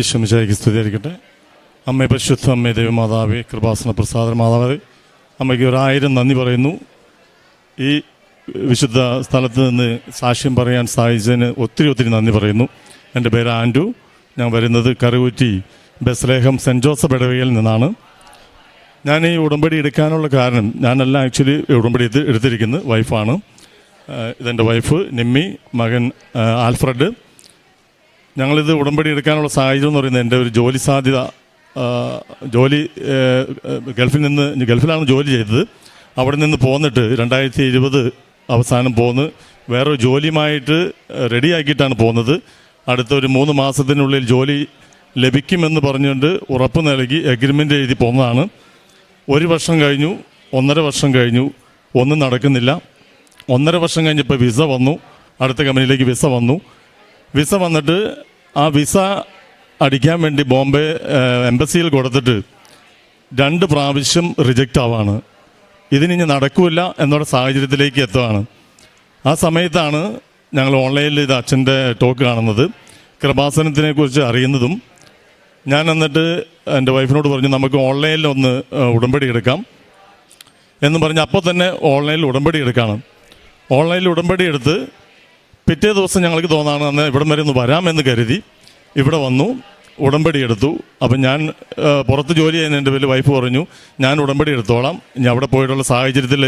ഈശ്വമിശായിക്ക് സ്തുതിയായിരിക്കട്ടെ. അമ്മ പരിശുദ്ധ അമ്മ ദേവമാതാവേ കൃപാസന പ്രസാദ മാതാവേ അമ്മയ്ക്ക് ഒരായിരം നന്ദി പറയുന്നു. ഈ വിശുദ്ധ സ്ഥലത്ത് നിന്ന് സാക്ഷ്യം പറയാൻ സാധിച്ചതിന് ഒത്തിരി ഒത്തിരി നന്ദി പറയുന്നു. എന്റെ പേര് ആൻഡു ഞാൻ വരുന്നത് കറുകുറ്റി ബസ്ലേഹം സെന്റ് ജോസഫ് ഇടവകയിൽ നിന്നാണ്. ഞാൻ ഈ ഉടമ്പടി എടുക്കാനുള്ള കാരണം ഞാനല്ല ആക്ച്വലി ഉടമ്പടി എടുത്ത് എടുത്തിരിക്കുന്നത് വൈഫാണ്. ഇതെന്റെ വൈഫ് നിമ്മി മകൻ ആൽഫ്രഡ്. ഞങ്ങളിത് ഉടമ്പടി എടുക്കാനുള്ള സാഹചര്യം എന്ന് പറയുന്നത് എന്റെ ഒരു ജോലി സാധ്യത ജോലി ഗൾഫിൽ നിന്ന് ഗൾഫിലാണ് ജോലി ചെയ്തത്. അവിടെ നിന്ന് പോന്നിട്ട് രണ്ടായിരത്തി ഇരുപത് അവസാനം പോന്ന് വേറൊരു ജോലിയുമായിട്ട് റെഡിയാക്കിയിട്ടാണ് പോകുന്നത് അടുത്ത ഒരു മൂന്ന് മാസത്തിനുള്ളിൽ ജോലി ലഭിക്കുമെന്ന് പറഞ്ഞുകൊണ്ട് ഉറപ്പ് നൽകി എഗ്രിമെന്റ് എഴുതി പോന്നതാണ്. ഒരു വർഷം കഴിഞ്ഞു ഒന്നര വർഷം കഴിഞ്ഞു ഒന്നും നടക്കുന്നില്ല. ഒന്നര വർഷം കഴിഞ്ഞപ്പോൾ വിസ വന്നു. അടുത്ത കമ്പനിയിലേക്ക് വിസ വന്നു. വിസ വന്നിട്ട് ആ വിസ അടിക്കാൻ വേണ്ടി ബോംബെ എംബസിയിൽ കൊടുത്തിട്ട് രണ്ട് പ്രാവശ്യം റിജക്റ്റ് ആവാണ്. ഇതിനി നടക്കില്ല എന്നുള്ള സാഹചര്യത്തിലേക്ക് എത്തുവാണ്. ആ സമയത്താണ് ഞങ്ങൾ ഓൺലൈനിൽ ഇത് അച്ഛന്റെ ടോക്ക് കാണുന്നത്. കൃപാസനത്തിനെ കുറിച്ച് അറിയുന്നതും ഞാൻ എന്നിട്ട് എന്റെ വൈഫിനോട് പറഞ്ഞു നമുക്ക് ഓൺലൈനിൽ ഒന്ന് ഉടമ്പടി എടുക്കാം. എന്ന് പറഞ്ഞ് അപ്പോൾ തന്നെ ഓൺലൈനിൽ ഉടമ്പടി എടുക്കുകയാണ് ഓൺലൈനിൽ ഉടമ്പടി എടുത്ത് പിറ്റേ ദിവസം ഞങ്ങൾക്ക് തോന്നാണ് അന്ന് ഇവിടം വരെ ഒന്ന് വരാമെന്ന് കരുതി ഇവിടെ വന്നു ഉടമ്പടി എടുത്തു. അപ്പം ഞാൻ പുറത്ത് ജോലി ചെയ്യുന്ന എന്റെ വലിയ വൈഫ് പറഞ്ഞു ഞാൻ ഉടമ്പടി എടുത്തോളാം. ഇനി അവിടെ പോയിട്ടുള്ള സാഹചര്യത്തിൽ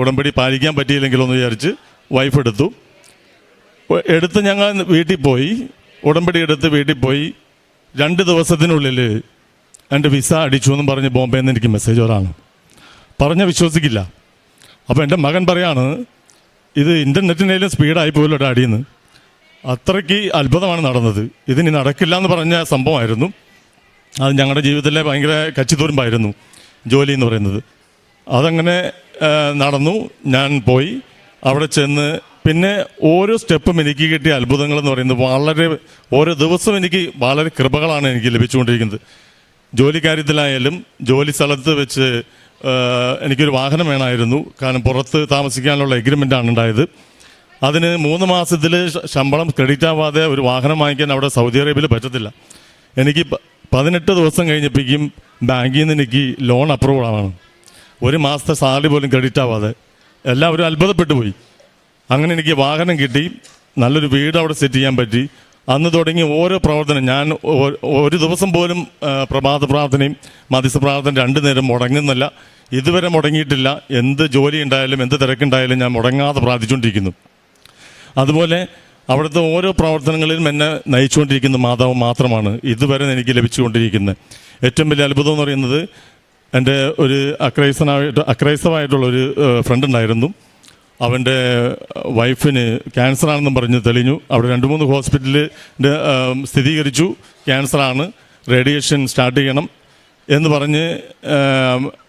ഉടമ്പടി പാലിക്കാൻ പറ്റിയില്ലെങ്കിലോ എന്ന് വിചാരിച്ച് വൈഫ് എടുത്തു. എടുത്ത് ഞങ്ങൾ വീട്ടിൽ പോയി ഉടമ്പടി എടുത്ത് വീട്ടിൽ പോയി. രണ്ട് ദിവസത്തിനുള്ളിൽ എന്റെ വിസ അടിച്ചു എന്നും പറഞ്ഞ് ബോംബെയിൽ നിന്ന് എനിക്ക് മെസ്സേജ് വരാണ്. പറഞ്ഞ വിശ്വസിക്കില്ല. അപ്പോൾ എന്റെ മകൻ പറയാണ് ഇത് ഇന്റർനെറ്റിനേലും സ്പീഡായി പോലും ഡാഡിന്ന്. അത്രയ്ക്ക് അത്ഭുതമാണ് നടന്നത്. ഇതിനി നടക്കില്ല എന്ന് പറഞ്ഞ സംഭവമായിരുന്നു. അത് ഞങ്ങളുടെ ജീവിതത്തിലെ ഭയങ്കര കച്ചിത്തുരുമ്പായിരുന്നു ജോലി എന്ന് പറയുന്നത്. അതങ്ങനെ നടന്നു. ഞാൻ പോയി. അവിടെ ചെന്ന് പിന്നെ ഓരോ സ്റ്റെപ്പും എനിക്ക് കിട്ടിയ അത്ഭുതങ്ങൾ എന്ന് പറയുന്നത് വളരെ ഓരോ ദിവസവും എനിക്ക് വളരെ കൃപകളാണ് എനിക്ക് ലഭിച്ചുകൊണ്ടിരിക്കുന്നത്. ജോലി കാര്യത്തിലായാലും ജോലി സ്ഥലത്ത് വെച്ച് എനിക്കൊരു വാഹനം വേണമായിരുന്നു. കാരണം പുറത്ത് താമസിക്കാനുള്ള എഗ്രിമെന്റ് ആണ് ഉണ്ടായത്. അതിന് മൂന്ന് മാസത്തിൽ ശമ്പളം ക്രെഡിറ്റ് ആവാതെ ഒരു വാഹനം വാങ്ങിക്കാൻ അവിടെ സൗദി അറേബ്യയിൽ പറ്റത്തില്ല. എനിക്ക് പതിനെട്ട് ദിവസം കഴിഞ്ഞപ്പോഴേക്കും ബാങ്കിൽ നിന്ന് എനിക്ക് ലോൺ അപ്രൂവൽ ആവണം ഒരു മാസത്തെ സാലറി പോലും ക്രെഡിറ്റ് ആവാതെ. എല്ലാവരും അത്ഭുതപ്പെട്ടു പോയി. അങ്ങനെ എനിക്ക് വാഹനം കിട്ടി. നല്ലൊരു വീട് അവിടെ സെറ്റ് ചെയ്യാൻ പറ്റി. അന്ന് തുടങ്ങി ഓരോ പ്രവർത്തനം ഞാൻ ഒരു ദിവസം പോലും പ്രഭാത പ്രാർത്ഥനയും മധ്യസ്ഥ പ്രാർത്ഥന രണ്ടു നേരം മുടങ്ങുന്നില്ല. ഇതുവരെ മുടങ്ങിയിട്ടില്ല. എന്ത് ജോലി ഉണ്ടായാലും എന്ത് തിരക്കുണ്ടായാലും ഞാൻ മുടങ്ങാതെ പ്രാർത്ഥിച്ചുകൊണ്ടിരിക്കുന്നു. അതുപോലെ അവിടുത്തെ ഓരോ പ്രവർത്തനങ്ങളിലും എന്നെ നയിച്ചുകൊണ്ടിരിക്കുന്ന മാതാവ് മാത്രമാണ് ഇതുവരെ എനിക്ക് ലഭിച്ചുകൊണ്ടിരിക്കുന്നത്. ഏറ്റവും വലിയ അത്ഭുതം എന്ന് പറയുന്നത് എന്റെ ഒരു അക്രൈസ്തനായിട്ട് അക്രൈസവായിട്ടുള്ള ഒരു ഫ്രണ്ട് ഉണ്ടായിരുന്നു. അവന്റെ വൈഫിന് ക്യാൻസറാണെന്നും പറഞ്ഞ് തെളിഞ്ഞു. അവിടെ രണ്ട് മൂന്ന് ഹോസ്പിറ്റലിൽ സ്ഥിരീകരിച്ചു. ക്യാൻസറാണ്. റേഡിയേഷൻ സ്റ്റാർട്ട് ചെയ്യണം എന്ന് പറഞ്ഞ്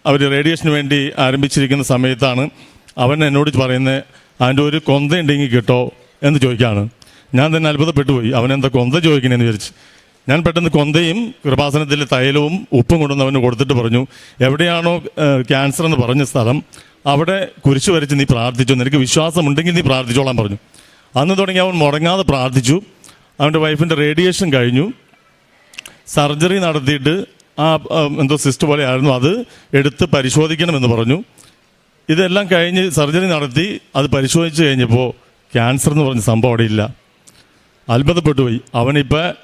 അവർ റേഡിയേഷന് വേണ്ടി ആരംഭിച്ചിരിക്കുന്ന സമയത്താണ് അവൻ എന്നോട് പറയുന്നത് അതിന്റെ ഒരു കൊന്ത ഉണ്ടെങ്കിൽ കിട്ടോ? എന്ന് ചോദിക്കുകയാണ് ഞാൻ തന്നെ അത്ഭുതപ്പെട്ടു പോയി അവൻ എന്താ കൊന്ത ചോദിക്കണേന്ന് വിചാരിച്ച്. ഞാൻ പെട്ടെന്ന് കൊന്തയും കൃപാസനത്തിൽ തൈലവും ഉപ്പും കൊണ്ടുവന്ന് കൊടുത്തിട്ട് പറഞ്ഞു എവിടെയാണോ ക്യാൻസർ എന്ന് പറഞ്ഞ സ്ഥലം അവിടെ കുരിശ് വരച്ച് നീ പ്രാർത്ഥിച്ചു? നിനക്ക് വിശ്വാസമുണ്ടെങ്കിൽ നീ പ്രാർത്ഥിച്ചോളാൻ പറഞ്ഞു. അന്ന് തുടങ്ങി അവൻ മുടങ്ങാതെ പ്രാർത്ഥിച്ചു. അവന്റെ വൈഫിന്റെ റേഡിയേഷൻ കഴിഞ്ഞു. സർജറി നടത്തിയിട്ട് ആ എന്തോ സിസ്റ്റ് പോലെ ആയിരുന്നു. അത് എടുത്ത് പരിശോധിക്കണമെന്ന് പറഞ്ഞു. ഇതെല്ലാം കഴിഞ്ഞ് സർജറി നടത്തി. അത് പരിശോധിച്ച് കഴിഞ്ഞപ്പോൾ ക്യാൻസർ എന്ന് പറഞ്ഞ സംഭവം അവിടെ ഇല്ല. അത്ഭുതപ്പെട്ടു പോയി. അവനിപ്പോൾ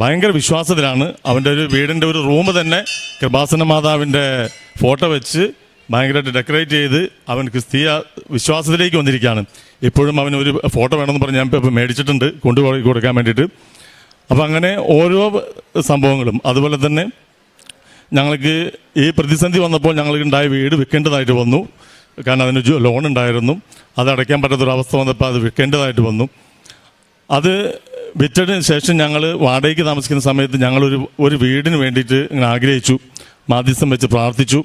ഭയങ്കര വിശ്വാസത്തിലാണ് അവന്റെ ഒരു വീടിന്റെ ഒരു റൂം തന്നെ കൃപാസന മാതാവിന്റെ ഫോട്ടോ വെച്ച് ഭയങ്കരമായിട്ട് ഡെക്കറേറ്റ് ചെയ്ത് അവൻ ക്രിസ്തീയ വിശ്വാസത്തിലേക്ക് വന്നിരിക്കുകയാണ്. ഇപ്പോഴും അവൻ ഒരു ഫോട്ടോ വേണമെന്ന് പറഞ്ഞ് ഞാൻ ഇപ്പോൾ മേടിച്ചിട്ടുണ്ട് കൊണ്ടുപോയി കൊടുക്കാൻ വേണ്ടിയിട്ട്. അപ്പം അങ്ങനെ ഓരോ സംഭവങ്ങളും അതുപോലെ തന്നെ ഞങ്ങൾക്ക് ഈ പ്രതിസന്ധി വന്നപ്പോൾ ഞങ്ങൾക്ക് ഉണ്ടായ വീട് വിൽക്കേണ്ടതായിട്ട് വന്നു. കാരണം അതിന് ലോൺ ഉണ്ടായിരുന്നു. അത് അടയ്ക്കാൻ പറ്റാത്തൊരവസ്ഥ വന്നപ്പോൾ അത് വിൽക്കേണ്ടതായിട്ട് വന്നു. അത് വിറ്റതിന് ശേഷം ഞങ്ങൾ വാടകയ്ക്ക് താമസിക്കുന്ന സമയത്ത് ഞങ്ങളൊരു ഒരു വീടിന് വേണ്ടിയിട്ട് ഇങ്ങനെ ആഗ്രഹിച്ചു. മാധ്യസ്ഥം വെച്ച് പ്രാർത്ഥിച്ചു.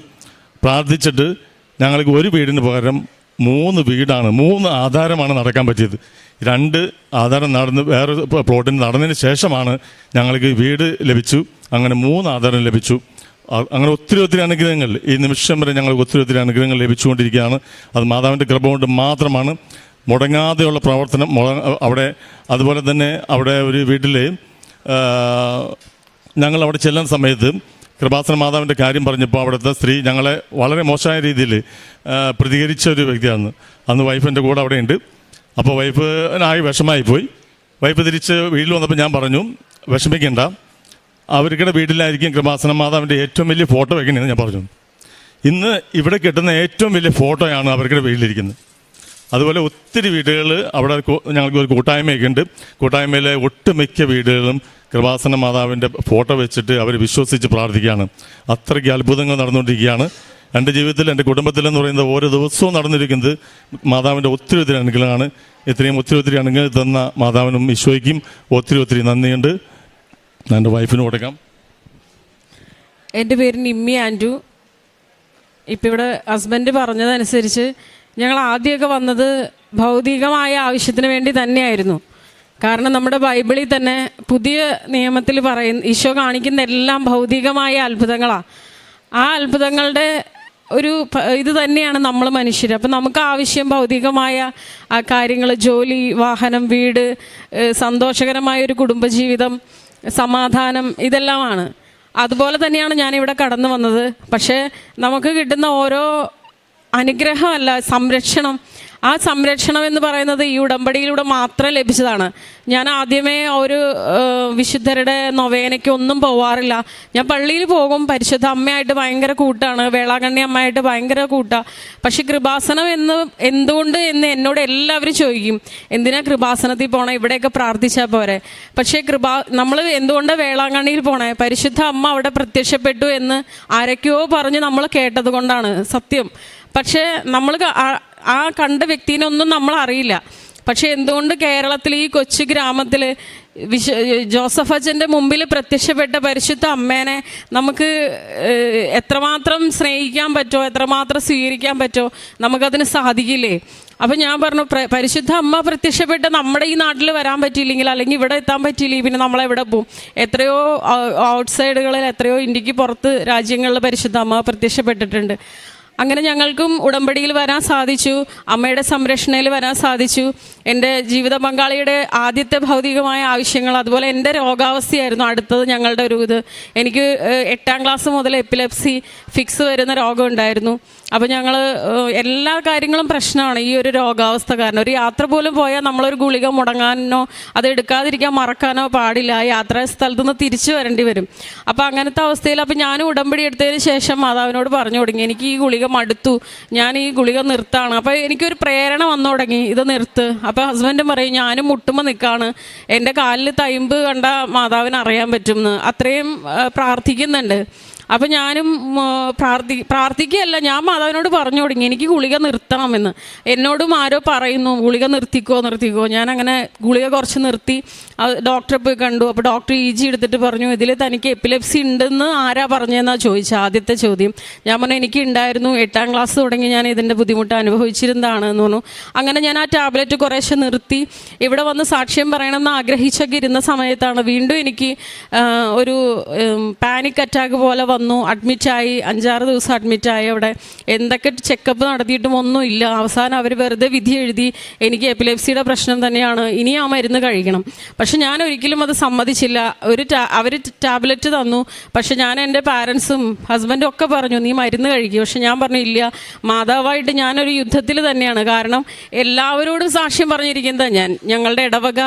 പ്രാർത്ഥിച്ചിട്ട് ഞങ്ങൾക്ക് ഒരു വീടിന് പകരം മൂന്ന് വീടാണ് മൂന്ന് ആധാരമാണ് നടക്കാൻ പറ്റിയത്. രണ്ട് ആധാരം നടന്ന് വേറെ പ്ലോട്ടിന് നടന്നതിന് ശേഷമാണ് ഞങ്ങൾക്ക് വീട് ലഭിച്ചു. അങ്ങനെ മൂന്ന് ആധാരം ലഭിച്ചു. അങ്ങനെ ഒത്തിരി ഒത്തിരി അനുഗ്രഹങ്ങൾ. ഈ നിമിഷം വരെ ഞങ്ങൾക്ക് ഒത്തിരി ഒത്തിരി അനുഗ്രഹങ്ങൾ ലഭിച്ചുകൊണ്ടിരിക്കുകയാണ്. അത് മാതാവിന്റെ കൃപ കൊണ്ട് മാത്രമാണ്. മുടങ്ങാതെയുള്ള പ്രവർത്തനം അവിടെ അതുപോലെ തന്നെ അവിടെ ഒരു വീട്ടിൽ ഞങ്ങൾ അവിടെ ചെല്ലുന്ന സമയത്ത് കൃപാസന മാതാവിന്റെ കാര്യം പറഞ്ഞപ്പോൾ അവിടുത്തെ സ്ത്രീ ഞങ്ങളെ വളരെ മോശമായ രീതിയിൽ പ്രതികരിച്ച ഒരു വ്യക്തിയാണ്. അന്ന് വൈഫ് എന്റെ കൂടെ അവിടെ ഉണ്ട് അപ്പോൾ വൈഫിനായി വിഷമായി പോയി. വൈഫ് തിരിച്ച് വീട്ടിൽ വന്നപ്പോൾ ഞാൻ പറഞ്ഞു വിഷമിക്കേണ്ട. അവർക്കിടെ വീട്ടിലായിരിക്കും കൃപാസന മാതാവിന്റെ ഏറ്റവും വലിയ ഫോട്ടോ വെക്കണമെന്ന് ഞാൻ പറഞ്ഞു. ഇന്ന് ഇവിടെ കിട്ടുന്ന ഏറ്റവും വലിയ ഫോട്ടോയാണ് അവർക്കിടെ വീട്ടിലിരിക്കുന്നത്. അതുപോലെ ഒത്തിരി വീടുകൾ അവിടെ ഞങ്ങൾക്ക് ഒരു കൂട്ടായ്മയൊക്കെ ഉണ്ട്. കൂട്ടായ്മയിലെ ഒട്ടുമിക്ക വീടുകളും കൃപാസന മാതാവിന്റെ ഫോട്ടോ വെച്ചിട്ട് അവർ വിശ്വസിച്ച് പ്രാർത്ഥിക്കുകയാണ്. അത്രയ്ക്ക് അത്ഭുതങ്ങൾ നടന്നുകൊണ്ടിരിക്കുകയാണ്. എന്റെ ജീവിതത്തിൽ എന്റെ കുടുംബത്തിലെന്ന് പറയുന്നത് ഓരോ ദിവസവും നടന്നിരിക്കുന്നത് മാതാവിന്റെ ഒത്തിരി ഒത്തിരി അനുഗ്രഹമാണ് ഇത്രയും ഒത്തിരി ഒത്തിരി അനുഗ്രഹം തന്ന മാതാവിനും ഈശോയ്ക്കും ഒത്തിരി ഒത്തിരി നന്ദിയുണ്ട്. എന്റെ വൈഫിന് കൊടുക്കാം. എന്റെ പേര് നിമ്മി ആൻഡു. ഇപ്പം ഇവിടെ ഹസ്ബൻഡ് പറഞ്ഞതനുസരിച്ച് ഞങ്ങൾ ആദ്യമൊക്കെ വന്നത് ഭൗതികമായ ആവശ്യത്തിന് വേണ്ടി തന്നെയായിരുന്നു. കാരണം നമ്മുടെ ബൈബിളിൽ തന്നെ പുതിയ നിയമത്തിൽ പറയുന്ന ഈശോ കാണിക്കുന്ന എല്ലാം ഭൗതികമായ അത്ഭുതങ്ങളാണ് ആ അത്ഭുതങ്ങളുടെ ഒരു ഇത് തന്നെയാണ് നമ്മൾ മനുഷ്യർ അപ്പം നമുക്ക് ആവശ്യം ഭൗതികമായ ആ കാര്യങ്ങൾ ജോലി വാഹനം വീട് സന്തോഷകരമായ ഒരു കുടുംബജീവിതം സമാധാനം ഇതെല്ലാമാണ്. അതുപോലെ തന്നെയാണ് ഞാനിവിടെ കടന്നു വന്നത്. പക്ഷേ നമുക്ക് കിട്ടുന്ന ഓരോ അനുഗ്രഹമല്ല സംരക്ഷണം. ആ സംരക്ഷണം എന്ന് പറയുന്നത് ഈ ഉടമ്പടിയിലൂടെ മാത്രം ലഭിച്ചതാണ്. ഞാൻ ആദ്യമേ ഒരു വിശുദ്ധരുടെ നൊവേനയ്ക്ക് ഒന്നും പോവാറില്ല. ഞാൻ പള്ളിയിൽ പോകും പരിശുദ്ധ അമ്മയായിട്ട് ഭയങ്കര കൂട്ടാണ് വേളാങ്കണ്ണി അമ്മയായിട്ട് ഭയങ്കര കൂട്ടാണ് പക്ഷെ കൃപാസനം എന്ന് എന്തുകൊണ്ട് എന്ന് എന്നോട് എല്ലാവരും ചോദിക്കും. എന്തിനാ കൃപാസനത്തിൽ പോണേ? ഇവിടെയൊക്കെ പ്രാർത്ഥിച്ചാൽ പോരെ. പക്ഷേ കൃപാ നമ്മൾ എന്തുകൊണ്ട് വേളാങ്കണ്ണിയിൽ പോണേ? പരിശുദ്ധ അമ്മ അവിടെ പ്രത്യക്ഷപ്പെട്ടു എന്ന് ആരൊക്കെയോ പറഞ്ഞ് നമ്മൾ കേട്ടത് കൊണ്ടാണ് സത്യം. പക്ഷേ നമ്മൾ ആ- കണ്ട വ്യക്തിനെ ഒന്നും നമ്മൾ അറിയില്ല. പക്ഷെ എന്തുകൊണ്ട് കേരളത്തിൽ ഈ കൊച്ചു ഗ്രാമത്തിൽ വിശ ജോസഫ് അച്ഛന്റെ മുമ്പിൽ പ്രത്യക്ഷപ്പെട്ട പരിശുദ്ധ അമ്മേനെ നമുക്ക് എത്രമാത്രം സ്നേഹിക്കാൻ പറ്റുമോ എത്രമാത്രം സ്വീകരിക്കാൻ പറ്റുമോ നമുക്കതിന് സാധിക്കില്ലേ? അപ്പം ഞാൻ പറഞ്ഞു പ്ര- പരിശുദ്ധ അമ്മ പ്രത്യക്ഷപ്പെട്ട് നമ്മുടെ ഈ നാട്ടിൽ വരാൻ പറ്റിയില്ലെങ്കിൽ അല്ലെങ്കിൽ ഇവിടെ എത്താൻ പറ്റിയില്ലെങ്കിൽ പിന്നെ നമ്മളെവിടെ പോകും എത്രയോ ഔട്ട്സൈഡുകളിൽ എത്രയോ ഇന്ത്യയ്ക്ക് പുറത്ത് രാജ്യങ്ങളിൽ പരിശുദ്ധ അമ്മ പ്രത്യക്ഷപ്പെട്ടിട്ടുണ്ട്. അങ്ങനെ ഞങ്ങൾക്കും ഉടമ്പടിയിൽ വരാൻ സാധിച്ചു. അമ്മയുടെ സംരക്ഷണയിൽ വരാൻ സാധിച്ചു. എന്റെ ജീവിത പങ്കാളിയുടെ ആദ്യത്തെ ഭൗതികമായ ആവശ്യങ്ങൾ അതുപോലെ എന്റെ രോഗാവസ്ഥയായിരുന്നു അടുത്തത് ഞങ്ങളുടെ ഒരു ഇത്. എനിക്ക് എട്ടാം ക്ലാസ് മുതൽ എപ്പിലെപ്സി ഫിക്സ് വരുന്ന രോഗം ഉണ്ടായിരുന്നു. അപ്പോൾ ഞങ്ങൾ എല്ലാ കാര്യങ്ങളും പ്രശ്നമാണ്. ഈ ഒരു രോഗാവസ്ഥ കാരണം. ഒരു യാത്ര പോലും പോയാൽ നമ്മളൊരു ഗുളിക മുടങ്ങാനോ അത് എടുക്കാതിരിക്കാൻ മറക്കാനോ പാടില്ല. ആ യാത്രാ സ്ഥലത്തു നിന്ന് തിരിച്ചു വരേണ്ടി വരും. അപ്പോൾ അങ്ങനത്തെ അവസ്ഥയിൽ അപ്പോൾ ഞാൻ ഉടമ്പടി എടുത്തതിന് ശേഷം മാതാവിനോട് പറഞ്ഞു തുടങ്ങി. എനിക്ക് ഈ ഗുളിക മടുത്തു. ഞാൻ ഈ ഗുളിക നിർത്താണ്. അപ്പോൾ എനിക്കൊരു പ്രേരണ വന്നു തുടങ്ങി. ഇത് നിർത്ത്. അപ്പോൾ ഹസ്ബൻഡും പറയും ഞാനും മുട്ടുമ്പോൾ നിൽക്കാണ് എന്റെ കാലിൽ തൈമ്പ് കണ്ട മാതാവിന് അറിയാൻ പറ്റും എന്ന്. അത്രയും പ്രാർത്ഥിക്കുന്നുണ്ട്. അപ്പം ഞാനും പ്രാർത്ഥി പ്രാർത്ഥിക്കുകയല്ല ഞാൻ മാതാവിനോട് പറഞ്ഞു തുടങ്ങി എനിക്ക് ഗുളിക നിർത്തണമെന്ന്. എന്നോടും ആരോ പറയുന്നു ഗുളിക നിർത്തിക്കോ നിർത്തിക്കോ. ഞാൻ അങ്ങനെ ഗുളിക കുറച്ച് നിർത്തി ഡോക്ടറെ പോയി കണ്ടു. അപ്പോൾ ഡോക്ടർ ഇ ജി എടുത്തിട്ട് പറഞ്ഞു ഇതിൽ തനിക്ക് എപ്പിലെപ്സി ഉണ്ടെന്ന് ആരാ പറഞ്ഞതെന്നാ ചോദിച്ചത് ആദ്യത്തെ ചോദ്യം. ഞാൻ പറഞ്ഞു എനിക്ക് ഉണ്ടായിരുന്നു എട്ടാം ക്ലാസ് തുടങ്ങി ഞാൻ ഇതിന്റെ ബുദ്ധിമുട്ട് അനുഭവിച്ചിരുന്നതാണ് എന്ന് പറഞ്ഞു. അങ്ങനെ ഞാൻ ആ ടാബ്ലറ്റ് കുറേശ്ശെ നിർത്തി. ഇവിടെ വന്ന് സാക്ഷ്യം പറയണമെന്ന് ആഗ്രഹിച്ചൊക്കെ ഇരുന്ന സമയത്താണ് വീണ്ടും എനിക്ക് ഒരു പാനിക് അറ്റാക്ക് പോലെ വന്നു. അഡ്മിറ്റായി അഞ്ചാറ് ദിവസം അഡ്മിറ്റായി അവിടെ. എന്തൊക്കെ ചെക്കപ്പ് നടത്തിയിട്ടും ഒന്നും ഇല്ല. അവസാനം അവർ വെറുതെ വിധി എഴുതി എനിക്ക് എപ്പിലെപ്സിയുടെ പ്രശ്നം തന്നെയാണ്. ഇനി ആ മരുന്ന് കഴിക്കണം. പക്ഷെ ഞാൻ ഒരിക്കലും അത് സമ്മതിച്ചില്ല. ഒരു അവർ ടാബ്ലറ്റ് തന്നു. പക്ഷെ ഞാൻ എന്റെ പാരൻസും ഹസ്ബൻഡും ഒക്കെ പറഞ്ഞു നീ മരുന്ന് കഴിക്കും. പക്ഷെ ഞാൻ പറഞ്ഞു ഇല്ല. മാതാവായിട്ട് ഞാനൊരു യുദ്ധത്തിൽ തന്നെയാണ്. കാരണം എല്ലാവരോടും സാക്ഷ്യം പറഞ്ഞിരിക്കുന്നത് ഞാൻ. ഞങ്ങളുടെ ഇടവക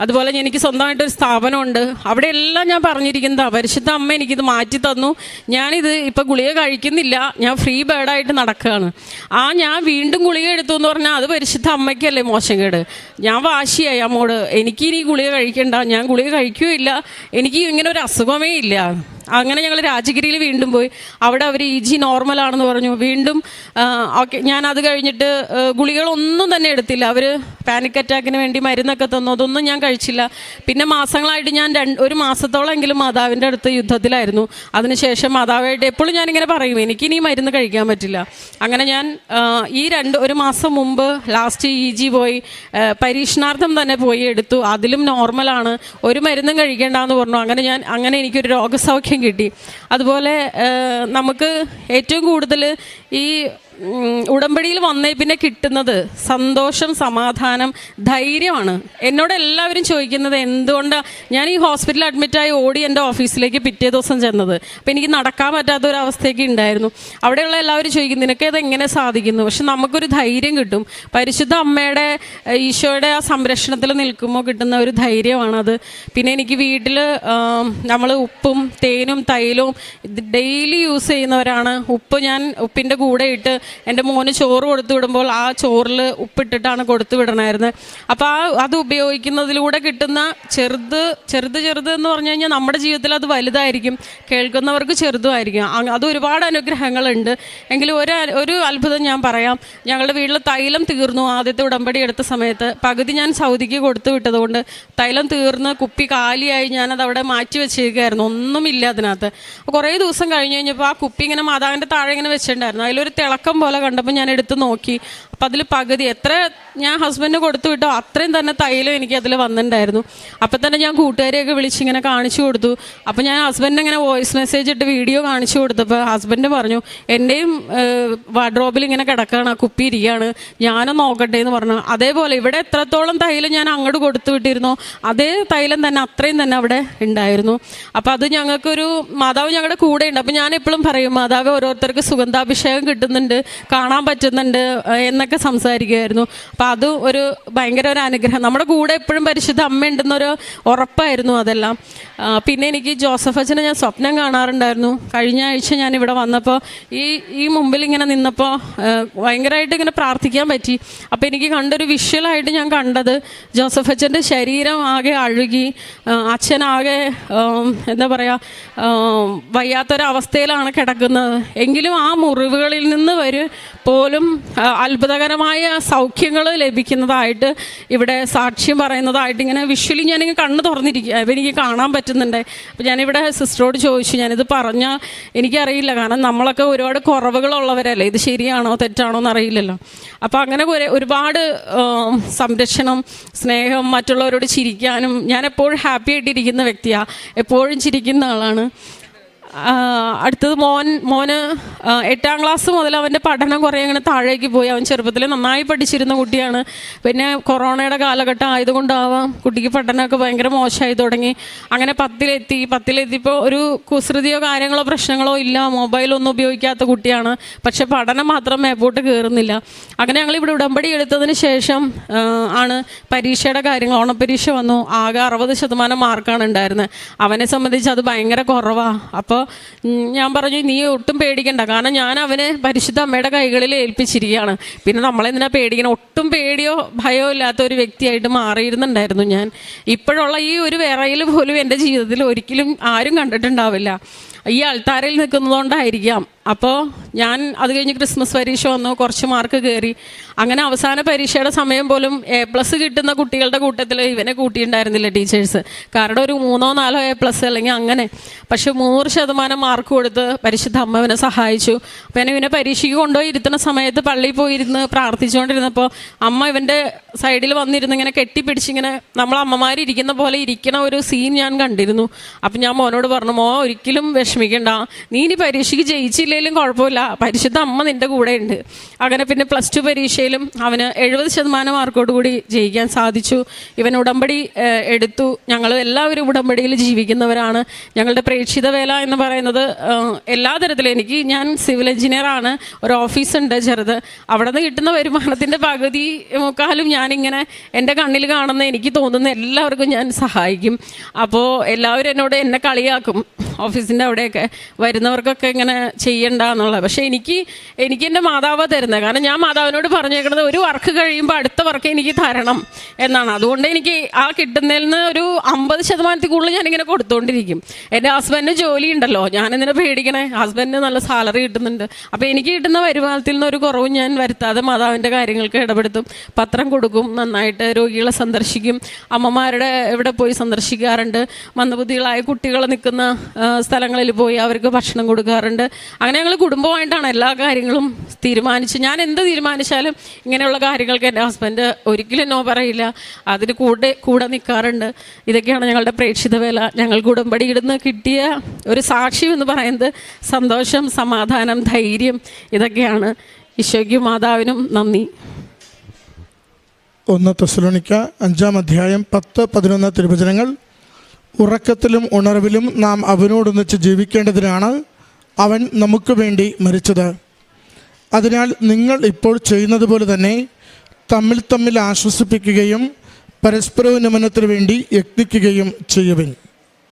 അതുപോലെ എനിക്ക് സ്വന്തമായിട്ടൊരു സ്ഥാപനമുണ്ട്. അവിടെ എല്ലാം ഞാൻ പറഞ്ഞിരിക്കുന്നതാണ് പരിശുദ്ധ അമ്മ എനിക്കിത് മാറ്റി തന്നു. ഞാനിത് ഇപ്പം ഗുളിക കഴിക്കുന്നില്ല. ഞാൻ ഫ്രീ ബേർഡായിട്ട് നടക്കുകയാണ്. ആ ഞാൻ വീണ്ടും ഗുളിക എടുത്തു എന്ന് പറഞ്ഞാൽ അത് പരിശുദ്ധ അമ്മയ്ക്കല്ലേ മോശം കേട്. ഞാൻ വാശിയായി അമ്മോട്. എനിക്കിനി ഗുളിക കഴിക്കണ്ട. ഞാൻ ഗുളിക കഴിക്കുകയില്ല. എനിക്ക് ഇങ്ങനെ ഒരു അസുഖമേ ഇല്ല. അങ്ങനെ ഞങ്ങൾ രാജഗിരിയിൽ വീണ്ടും പോയി. അവിടെ അവർ ഇ ജി നോർമലാണെന്ന് പറഞ്ഞു. വീണ്ടും ഓക്കെ ഞാൻ അത് കഴിഞ്ഞിട്ട് ഗുളികളൊന്നും തന്നെ എടുത്തില്ല. അവർ പാനിക് അറ്റാക്കിന് വേണ്ടി മരുന്നൊക്കെ തന്നു. അതൊന്നും ഞാൻ കഴിച്ചില്ല. പിന്നെ മാസങ്ങളായിട്ട് ഞാൻ രണ്ട് ഒരു മാസത്തോളമെങ്കിലും മാതാവിന്റെ അടുത്ത് യുദ്ധത്തിലായിരുന്നു. അതിനുശേഷം മാതാവായിട്ട് എപ്പോഴും ഞാനിങ്ങനെ പറയും എനിക്ക് ഇനി മരുന്ന് കഴിക്കാൻ പറ്റില്ല. അങ്ങനെ ഞാൻ ഈ രണ്ട് ഒരു മാസം മുമ്പ് ലാസ്റ്റ് ഇ ജി പോയി പരീക്ഷണാർത്ഥം തന്നെ പോയി എടുത്തു. അതിലും നോർമലാണ് ഒരു മരുന്നും കഴിക്കേണ്ടെന്ന് പറഞ്ഞു. അങ്ങനെ ഞാൻ അങ്ങനെ എനിക്കൊരു രോഗസൗഖ്യം കിട്ടി. അതുപോലെ നമുക്ക് ഏറ്റവും കൂടുതൽ ഈ ഉടമ്പടിയിൽ വന്നേ പിന്നെ കിട്ടുന്നത് സന്തോഷം സമാധാനം ധൈര്യമാണ്. എന്നോട് എല്ലാവരും ചോദിക്കുന്നത് എന്തുകൊണ്ടാണ് ഞാൻ ഈ ഹോസ്പിറ്റലിൽ അഡ്മിറ്റായി ഓടി എന്റെ ഓഫീസിലേക്ക് പിറ്റേ ദിവസം ചെന്നത്? അപ്പം എനിക്ക് നടക്കാൻ പറ്റാത്ത ഒരു അവസ്ഥയൊക്കെ ഉണ്ടായിരുന്നു. അവിടെയുള്ള എല്ലാവരും ചോദിക്കും നിനക്ക് ഇത് സാധിക്കുന്നു? പക്ഷെ നമുക്കൊരു ധൈര്യം കിട്ടും. പരിശുദ്ധ അമ്മയുടെ ഈശോയുടെ ആ സംരക്ഷണത്തിൽ നിൽക്കുമ്പോൾ കിട്ടുന്ന ഒരു ധൈര്യമാണത്. പിന്നെ എനിക്ക് വീട്ടിൽ നമ്മൾ ഉപ്പും തേനും തൈലവും ഡെയിലി യൂസ് ചെയ്യുന്നവരാണ്. ഉപ്പ് ഞാൻ ഉപ്പിന്റെ കൂടെ ഇട്ട് എന്റെ മോന് ചോറ് കൊടുത്തു വിടുമ്പോൾ ആ ചോറിൽ ഉപ്പിട്ടിട്ടാണ് കൊടുത്തു വിടണമായിരുന്നത് അപ്പോൾ ആ അത് ഉപയോഗിക്കുന്നതിലൂടെ കിട്ടുന്ന ചെറുത് ചെറുത് ചെറുത് എന്ന് പറഞ്ഞു കഴിഞ്ഞാൽ നമ്മുടെ ജീവിതത്തിൽ അത് വലുതായിരിക്കും. കേൾക്കുന്നവർക്ക് ചെറുതുമായിരിക്കും അത് ഒരുപാട് അനുഗ്രഹങ്ങളുണ്ട്. എങ്കിലും ഒരു ഒരു അത്ഭുതം ഞാൻ പറയാം. ഞങ്ങളുടെ വീട്ടിൽ തൈലം തീർന്നു ആദ്യത്തെ ഉടമ്പടി എടുത്ത സമയത്ത്. പകുതി ഞാൻ സൗദിക്ക് കൊടുത്തു വിട്ടതുകൊണ്ട് തൈലം തീർന്ന് കുപ്പി കാലിയായി ഞാനത് അവിടെ മാറ്റി വെച്ചേക്കായിരുന്നു ഒന്നുമില്ല അതിനകത്ത്. കുറേ ദിവസം കഴിഞ്ഞ് കഴിഞ്ഞപ്പോൾ ആ കുപ്പി ഇങ്ങനെ മാതാവിന്റെ താഴെ ഇങ്ങനെ വെച്ചിട്ടുണ്ടായിരുന്നു. അതിലൊരു തിളക്കം പോലെ കണ്ടപ്പോൾ ഞാൻ എടുത്ത് നോക്കി. അപ്പം അതിൽ പകുതി എത്ര ഞാൻ ഹസ്ബൻഡിന് കൊടുത്തു വിട്ടോ അത്രയും തന്നെ തൈലം എനിക്ക് അതിൽ വന്നിട്ടുണ്ടായിരുന്നു. അപ്പം തന്നെ ഞാൻ കൂട്ടുകാരെയൊക്കെ വിളിച്ച് ഇങ്ങനെ കാണിച്ചു കൊടുത്തു. അപ്പം ഞാൻ ഹസ്ബൻഡിന് ഇങ്ങനെ വോയിസ് മെസ്സേജ് ഇട്ട് വീഡിയോ കാണിച്ചു കൊടുത്തപ്പോൾ ഹസ്ബൻഡ് പറഞ്ഞു എന്റെയും വാർഡ്രോബിൽ ഇങ്ങനെ കിടക്കുകയാണ് കുപ്പി ഇരിക്കുകയാണ്. ഞാനും നോക്കട്ടെ എന്ന് പറഞ്ഞു. അതേപോലെ ഇവിടെ എത്രത്തോളം തൈലം ഞാൻ അങ്ങോട്ട് കൊടുത്തു വിട്ടിരുന്നോ അതേ തൈലം തന്നെ അത്രയും തന്നെ അവിടെ ഉണ്ടായിരുന്നു. അപ്പം അത് ഞങ്ങൾക്കൊരു മാതാവ് ഞങ്ങളുടെ കൂടെ ഉണ്ട്. അപ്പം ഞാൻ എപ്പോഴും പറയും മാതാവ് ഓരോരുത്തർക്ക് സുഗന്ധാഭിഷേകം കിട്ടുന്നുണ്ട് കാണാൻ പറ്റുന്നുണ്ട് ഏഹ് എന്നൊക്കെ സംസാരിക്കുമായിരുന്നു. അപ്പം അത് ഒരു ഭയങ്കര ഒരു അനുഗ്രഹം. നമ്മുടെ കൂടെ എപ്പോഴും പരിശുദ്ധ അമ്മ ഉണ്ടെന്നൊരു ഉറപ്പായിരുന്നു അതെല്ലാം. പിന്നെ എനിക്ക് ജോസഫ് അച്ഛനെ ഞാൻ സ്വപ്നം കാണാറുണ്ടായിരുന്നു. കഴിഞ്ഞ ആഴ്ച ഞാൻ ഇവിടെ വന്നപ്പോൾ ഈ ഈ മുമ്പിൽ ഇങ്ങനെ നിന്നപ്പോൾ ഭയങ്കരമായിട്ട് ഇങ്ങനെ പ്രാർത്ഥിക്കാൻ പറ്റി. അപ്പോൾ എനിക്ക് കണ്ടൊരു വിഷ്വലായിട്ട് ഞാൻ കണ്ടത് ജോസഫ് അച്ഛന്റെ ശരീരം ആകെ അഴുകി അച്ഛനാകെ എന്താ പറയുക വയ്യാത്തൊരവസ്ഥയിലാണ് കിടക്കുന്നത്. എങ്കിലും ആ മുറിവുകളിൽ നിന്ന് വരെ പോലും ആ, അത്ഭുതകരമായ സൗഖ്യങ്ങൾ ലഭിക്കുന്നതായിട്ട് ഇവിടെ സാക്ഷ്യം പറയുന്നതായിട്ട് ഇങ്ങനെ വിഷ്വലി ഞാനിങ്ങനെ കണ്ണ് തുറന്നിരിക്കുക എനിക്ക് കാണാൻ പറ്റുന്നുണ്ട്. അപ്പം ഞാനിവിടെ സിസ്റ്ററോട് ചോദിച്ചു ഞാനിത് പറഞ്ഞാൽ എനിക്കറിയില്ല. കാരണം നമ്മളൊക്കെ ഒരുപാട് കുറവുകളുള്ളവരല്ലേ? ഇത് ശരിയാണോ? തെറ്റാണോ എന്ന് അറിയില്ലല്ലോ അപ്പോൾ അങ്ങനെ ഒരുപാട് സംരക്ഷണം സ്നേഹം മറ്റുള്ളവരോട് ചിരിക്കാനും ഞാൻ എപ്പോഴും ഹാപ്പി ആയിട്ടിരിക്കുന്ന വ്യക്തിയാണ് എപ്പോഴും ചിരിക്കുന്ന ആളാണ്. അടുത്തത് മോൻ മോന് എട്ടാം ക്ലാസ് മുതൽ അവന്റെ പഠനം കുറേ അങ്ങനെ താഴേക്ക് പോയി. അവൻ ചെറുപ്പത്തിൽ നന്നായി പഠിച്ചിരുന്ന കുട്ടിയാണ്. പിന്നെ കൊറോണയുടെ കാലഘട്ടം ആയതുകൊണ്ടാവാം കുട്ടിക്ക് പഠനമൊക്കെ ഭയങ്കര മോശമായി തുടങ്ങി. അങ്ങനെ പത്തിലെത്തി. പത്തിലെത്തിയപ്പോൾ ഒരു കുസൃതിയോ കാര്യങ്ങളോ പ്രശ്നങ്ങളോ ഇല്ല. മൊബൈലൊന്നും ഉപയോഗിക്കാത്ത കുട്ടിയാണ്. പക്ഷെ പഠനം മാത്രം മേപ്പോട്ട് കയറുന്നില്ല. അങ്ങനെ ഞങ്ങൾ ഇവിടെ ഉടമ്പടി എടുത്തതിന് ശേഷം ആണ് പരീക്ഷയുടെ കാര്യങ്ങൾ ഓണപ്പരീക്ഷ വന്നു. ആകെ അറുപത് ശതമാനം മാർക്കാണ് ഉണ്ടായിരുന്നത്. അവനെ സംബന്ധിച്ച് അത് ഭയങ്കര കുറവാണ് അപ്പോൾ ഞാൻ പറഞ്ഞു നീ ഒട്ടും പേടിക്കണ്ട. കാരണം ഞാൻ അവനെ പരിശുദ്ധ അമ്മയുടെ കൈകളിൽ ഏൽപ്പിച്ചിരിക്കുകയാണ്. പിന്നെ നമ്മളെന്തിനാ പേടിക്കണം? ഒട്ടും പേടിയോ ഭയമോ ഇല്ലാത്ത ഒരു വ്യക്തിയായിട്ട് മാറിയിരുന്നുണ്ടായിരുന്നു ഞാൻ. ഇപ്പോഴുള്ള ഈ ഒരു വിറയിൽ പോലും എന്റെ ജീവിതത്തിൽ ഒരിക്കലും ആരും കണ്ടിട്ടുണ്ടാവില്ല. ഈ അൾത്താരയിൽ നിൽക്കുന്നതുകൊണ്ടായിരിക്കാം. അപ്പോൾ ഞാൻ അത് കഴിഞ്ഞ് ക്രിസ്മസ് പരീക്ഷ വന്നു കുറച്ച് മാർക്ക് കയറി. അങ്ങനെ അവസാന പരീക്ഷയുടെ സമയം പോലും എ പ്ലസ് കിട്ടുന്ന കുട്ടികളുടെ കൂട്ടത്തിൽ ഇവനെ കൂട്ടിയിട്ടുണ്ടായിരുന്നില്ല ടീച്ചേഴ്സ്. കാരണം ഒരു മൂന്നോ നാലോ എ പ്ലസ് അല്ലെങ്കിൽ അങ്ങനെ. പക്ഷെ നൂറ് ശതമാനം മാർക്ക് കൊടുത്ത് പരിശുദ്ധ അമ്മ ഇവനെ സഹായിച്ചു. അപ്പം ഇവനെ പരീക്ഷയ്ക്ക് കൊണ്ടുപോയി ഇരുത്തുന്ന സമയത്ത് പള്ളിയിൽ പോയിരുന്ന് പ്രാർത്ഥിച്ചുകൊണ്ടിരുന്നപ്പോൾ അമ്മ ഇവന്റെ സൈഡിൽ വന്നിരുന്ന് ഇങ്ങനെ കെട്ടിപ്പിടിച്ചിങ്ങനെ നമ്മൾ അമ്മമാരിരിക്കുന്ന പോലെ ഇരിക്കണ ഒരു സീൻ ഞാൻ കണ്ടിരുന്നു. അപ്പം ഞാൻ മോനോട് പറഞ്ഞു മോ ഒരിക്കലും വിഷമിക്കണ്ട. നീ ഇനി പരീക്ഷയ്ക്ക് ജയിച്ചില്ലെങ്കിലും കുഴപ്പമില്ല. പരിശുദ്ധ അമ്മ നിന്റെ കൂടെ ഉണ്ട്. അങ്ങനെ പിന്നെ പ്ലസ് ടു പരീക്ഷയിലും അവന് എഴുപത് ശതമാനം മാർക്കോട് കൂടി ജയിക്കാൻ സാധിച്ചു. ഇവൻ ഉടമ്പടി എടുത്തു. ഞങ്ങൾ എല്ലാവരും ഉടമ്പടിയിൽ ജീവിക്കുന്നവരാണ്. ഞങ്ങളുടെ പ്രേക്ഷിത വേല എന്ന് പറയുന്നത് എല്ലാ തരത്തിലും. എനിക്ക് ഞാൻ സിവിൽ എഞ്ചിനീയറാണ് ഒരു ഓഫീസ് ഉണ്ട് ചെറുത്. അവിടെ നിന്ന് കിട്ടുന്ന വരുമാനത്തിന്റെ പകുതി മുക്കാലും ഞാനിങ്ങനെ എന്റെ കണ്ണിൽ കാണുന്ന എനിക്ക് തോന്നുന്ന എല്ലാവർക്കും ഞാൻ സഹായിക്കും. അപ്പോൾ എല്ലാവരും എന്നോട് എന്നെ കളിയാക്കും. ഓഫീസിന്റെ അവിടെയൊക്കെ വരുന്നവർക്കൊക്കെ ഇങ്ങനെ ചെയ്യണ്ട എന്നുള്ളത് പക്ഷേ എനിക്ക് എനിക്ക് എന്റെ മാതാവ് തരുന്നത്. കാരണം ഞാൻ മാതാവിനോട് പറഞ്ഞേക്കുന്നത് ഒരു വർക്ക് കഴിയുമ്പോൾ അടുത്ത വർക്ക് എനിക്ക് തരണം എന്നാണ്. അതുകൊണ്ട് എനിക്ക് ആ കിട്ടുന്നതിൽ നിന്ന് ഒരു അമ്പത് ശതമാനത്തിൽ കൂടുതൽ ഞാനിങ്ങനെ കൊടുത്തുകൊണ്ടിരിക്കും എന്റെ ഹസ്ബൻഡിന് ജോലി ഉണ്ടല്ലോ. ഞാനെന്തിനാ പേടിക്കണേ? ഹസ്ബൻഡിന് നല്ല സാലറി കിട്ടുന്നുണ്ട്. അപ്പോൾ എനിക്ക് കിട്ടുന്ന വരുമാനത്തിൽ നിന്ന് ഒരു കുറവും ഞാൻ വരുത്താതെ മാതാവിന്റെ കാര്യങ്ങൾക്ക് ഇടപെടുത്തും. പത്രം കൊടുക്കും നന്നായിട്ട് രോഗികളെ സന്ദർശിക്കും. അമ്മമാരുടെ ഇവിടെ പോയി സന്ദർശിക്കാറുണ്ട്. മന്ദബുദ്ധികളായ കുട്ടികൾ നിൽക്കുന്ന ആ, പോയി അവർക്ക് ഭക്ഷണം കൊടുക്കാറുണ്ട്. അങ്ങനെ ഞങ്ങൾ കുടുംബമായിട്ടാണ് എല്ലാ കാര്യങ്ങളും തീരുമാനിച്ച് ഞാൻ എന്ത് തീരുമാനിച്ചാലും ഇങ്ങനെയുള്ള കാര്യങ്ങൾക്ക് എന്റെ ഹസ്ബൻഡ് ഒരിക്കലും നോ പറയില്ല. അതിന് കൂടെ കൂടെ നിൽക്കാറുണ്ട് ഇതൊക്കെയാണ് ഞങ്ങളുടെ പ്രേക്ഷിത വേല. ഞങ്ങൾക്ക് ഇടുന്ന് കിട്ടിയ ഒരു സാക്ഷ്യം എന്ന് പറയുന്നത് സന്തോഷം സമാധാനം ധൈര്യം ഇതൊക്കെയാണ്. ഈശോയ്ക്കും മാതാവിനും നന്ദി. ഒന്ന് തെസലോണിക്ക അഞ്ചാം അധ്യായം പത്ത് പതിനൊന്ന് തിരുവചനങ്ങൾ. ഉറക്കത്തിലും ഉണർവിലും നാം അവനോടൊന്നിച്ച് ജീവിക്കേണ്ടതിനാണ് അവൻ നമുക്ക് വേണ്ടി മരിച്ചത്. അതിനാൽ നിങ്ങൾ ഇപ്പോൾ ചെയ്യുന്നത് പോലെ തന്നെ തമ്മിൽ തമ്മിൽ ആശ്വസിപ്പിക്കുകയും പരസ്പര ഉന്നമനത്തിനു വേണ്ടി യത്നിക്കുകയും ചെയ്യുവിൻ.